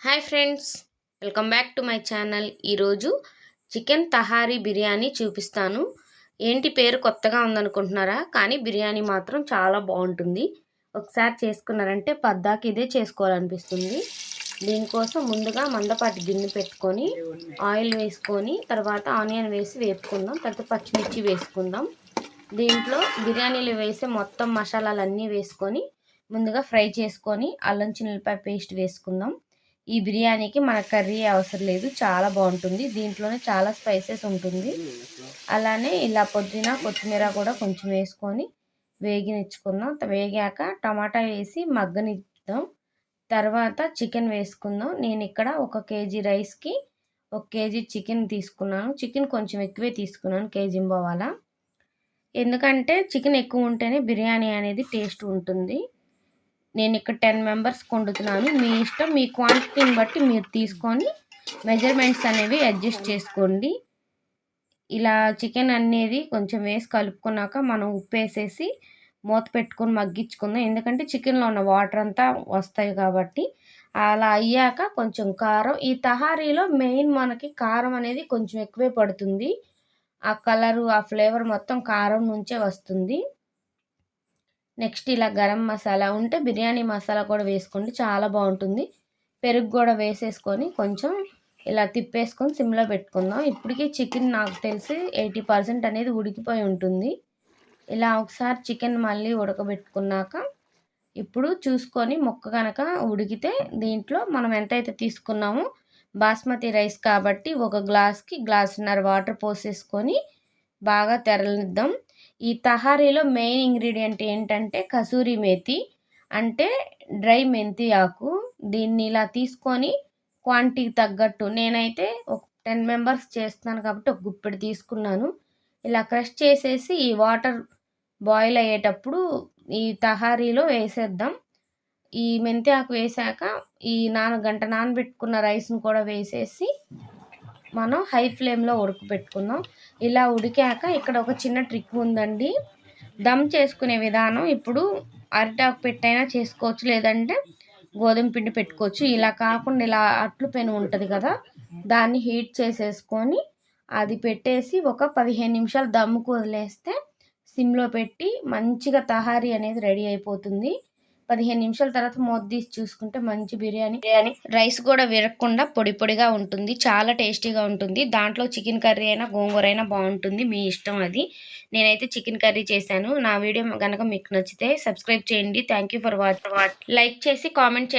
Hi friends welcome back to my channel. ఈరోజు chicken tahari biryani చూపిస్తాను. ఏంటి పేరు కొత్తగా ఉందనుకుంటున్నారా? కానీ బిర్యానీ మాత్రం చాలా బాగుంటుంది. ఒకసారి చేసుకున్నారంటే పద్దాకి ఇదే చేసుకోవాలనిపిస్తుంది. దీనికోసం ముందుగా మందపాటి గిన్నె పెట్టుకొని ఆయిల్ వేసుకొని తర్వాత ఆనియన్ వేసి వేపుకుందాం తర్వాత పచ్చిమిర్చి వేసుకుందాం. దీంట్లో బిర్యానీలు వేసే మొత్తం మసాలాలన్నీ వేసుకొని ముందుగా ఫ్రై చేసుకొని అల్లం చిన్నపాయ పేస్ట్ వేసుకుందాం. ఈ బిర్యానీకి మన కర్రీ అవసరం లేదు చాలా బాగుంటుంది. దీంట్లోనే చాలా స్పైసెస్ ఉంటుంది. అలానే ఇలా పొద్దున కొత్తిమీర కూడా కొంచెం వేసుకొని వేగినిచ్చుకుందాం. వేగాక టమాటా వేసి మగ్గనిద్దాం. తర్వాత చికెన్ వేసుకుందాం. నేను ఇక్కడ ఒక కేజీ రైస్కి ఒక కేజీ చికెన్ తీసుకున్నాను. చికెన్ కొంచెం ఎక్కువే తీసుకున్నాను కేజీ పోవాల ఎందుకంటే చికెన్ ఎక్కువ ఉంటేనే బిర్యానీ అనేది టేస్ట్ ఉంటుంది. నేను ఇక్కడ టెన్ మెంబర్స్కి వండుతున్నాను మీ ఇష్టం మీ క్వాంటిటీని బట్టి మీరు తీసుకొని మెజర్మెంట్స్ అనేవి అడ్జస్ట్ చేసుకోండి. ఇలా చికెన్ అనేది కొంచెం వేసి కలుపుకున్నాక మనం ఉప్పు వేసేసి మూత పెట్టుకొని మగ్గించుకుందాం. ఎందుకంటే చికెన్లో ఉన్న వాటర్ అంతా వస్తాయి కాబట్టి. అలా అయ్యాక కొంచెం కారం. ఈ తహారీలో మెయిన్ మనకి కారం అనేది కొంచెం ఎక్కువే పడుతుంది. ఆ కలరు ఆ ఫ్లేవర్ మొత్తం కారం నుంచే వస్తుంది. నెక్స్ట్ ఇలా గరం మసాలా ఉంటే బిర్యానీ మసాలా కూడా వేసుకోండి చాలా బాగుంటుంది. పెరుగు కూడా వేసేసుకొని కొంచెం ఇలా తిప్పేసుకొని సిమ్లో పెట్టుకుందాం. ఇప్పటికీ చికెన్ నాకు తెలిసి ఎయిటీ పర్సెంట్ అనేది ఉడికిపోయి ఉంటుంది. ఇలా ఒకసారి చికెన్ మళ్ళీ ఉడకబెట్టుకున్నాక ఇప్పుడు చూసుకొని మొక్క కనుక ఉడికితే దీంట్లో మనం ఎంతైతే తీసుకున్నామో బాస్మతి రైస్ కాబట్టి ఒక గ్లాస్కి గ్లాసున్నర వాటర్ పోసేసుకొని బాగా తెరలిద్దాం ఈ తహారీలో మెయిన్ ఇంగ్రీడియంట్ ఏంటంటే కసూరి మేతి అంటే డ్రై మెంతి ఆకు. దీన్ని ఇలా తీసుకొని క్వాంటిటీకి తగ్గట్టు నేనైతే ఒక టెన్ మెంబర్స్ చేస్తున్నాను కాబట్టి ఒక గుప్పెడు తీసుకున్నాను. ఇలా క్రష్ చేసేసి ఈ వాటర్ బాయిల్ అయ్యేటప్పుడు ఈ తహారీలో వేసేద్దాం. ఈ మెంతి ఆకు వేసాక ఈ నాలుగు గంట నానబెట్టుకున్న రైస్ని కూడా వేసేసి మనం హై ఫ్లేమ్లో ఉడకబెట్టుకుందాం ఇలా ఉడికాక ఇక్కడ ఒక చిన్న ట్రిక్ ఉందండి. దమ్ చేసుకునే విధానం ఇప్పుడు అరిటాకు పెట్టైనా చేసుకోవచ్చు లేదంటే గోధుమ పిండి పెట్టుకోవచ్చు. ఇలా కాకుండా ఇలా అట్లు పెను ఉంటుంది కదా దాన్ని హీట్ చేసేసుకొని అది పెట్టేసి ఒక పదిహేను నిమిషాలు దమ్ముకు వదిలేస్తే సిమ్లో పెట్టి మంచిగా తహారీ అనేది రెడీ అయిపోతుంది. పదిహేను నిమిషాల తర్వాత మూత తీసి చూసుకుంటే మంచి బిర్యానీ. బిర్యానీ రైస్ కూడా విరగకుండా పొడి పొడిగా ఉంటుంది. చాలా టేస్టీగా ఉంటుంది. దాంట్లో చికెన్ కర్రీ అయినా గోంగూర అయినా బాగుంటుంది. మీ ఇష్టం అది. నేనైతే చికెన్ కర్రీ చేశాను. నా వీడియో కనుక మీకు నచ్చితే సబ్స్క్రైబ్ చేయండి. Thank for watch. లైక్ చేసి కామెంట్